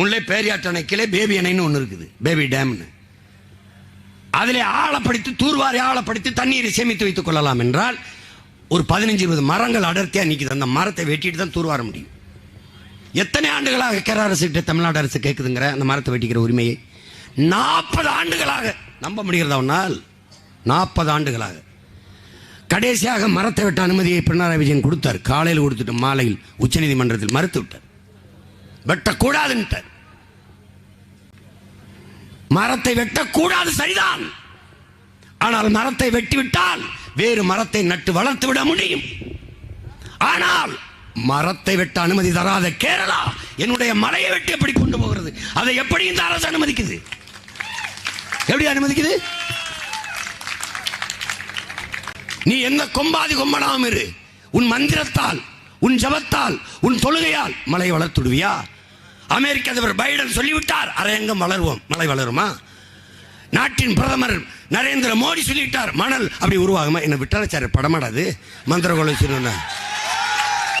முல்லை பேரியாற்று அணைக்கிலே baby அணைன்னு ஒன்று இருக்குது. பேபி டேம்னு. அதில் ஆழப்படுத்தி தூர்வாரி ஆழப்படுத்தி தண்ணீரை சேமித்து வைத்துக் கொள்ளலாம் என்றால் ஒரு பதினஞ்சு இருபது மரங்கள் அடர்த்தியாக நிற்கிது அந்த மரத்தை வெட்டிட்டு தான் தூர்வார முடியும். எத்தனை ஆண்டுகளாக கேரள அரசு கிட்ட தமிழ்நாடு அரசு கேட்குதுங்கிற அந்த மரத்தை வெட்டிக்கிற உரிமையை? நாற்பது ஆண்டுகளாக. நம்ப முடிகிறதா உன்னால்? நாற்பது ஆண்டுகளாக. கடைசியாக மரத்தை வெட்ட அனுமதியை பினராயி விஜயன் கொடுத்தார். காலையில் கொடுத்துட்டு மாலையில் உச்சநீதிமன்றத்தில் மறுத்து விட்டார். வெட்டக்கூடாதுன்ட்டார் மரத்தை வெட்டக்கூடாது சரிதான். ஆனால் மரத்தை வெட்டிவிட்டால் வேறு மரத்தை நட்டு வளர்த்து விட முடியும். ஆனால் மரத்தை வெட்ட அனுமதி தராத கேரளா என்னுடைய மலையை வெட்டி எப்படி கொண்டு போகிறது? அதை எப்படி இந்த அரசு அனுமதிக்குது? எப்படி அனுமதிக்குது? நீ எந்த கொம்பாதி கொம்பனாவும் இரு. உன் மந்திரத்தால் உன் ஜபத்தால் உன் தொழுகையால் மலை வளர்த்துடுவியா? அமெரிக்க அதிபர் பைடன் சொல்லிவிட்டார். அரையங்கம் வளருவோம். மலை வளருமா? நாட்டின் பிரதமர் நரேந்திர மோடி சொல்லிவிட்டார். மணல் அப்படி உருவாகுமா? என்ன விட்டாச்சாரு படமாடாது. மந்திரகோலம் கொலை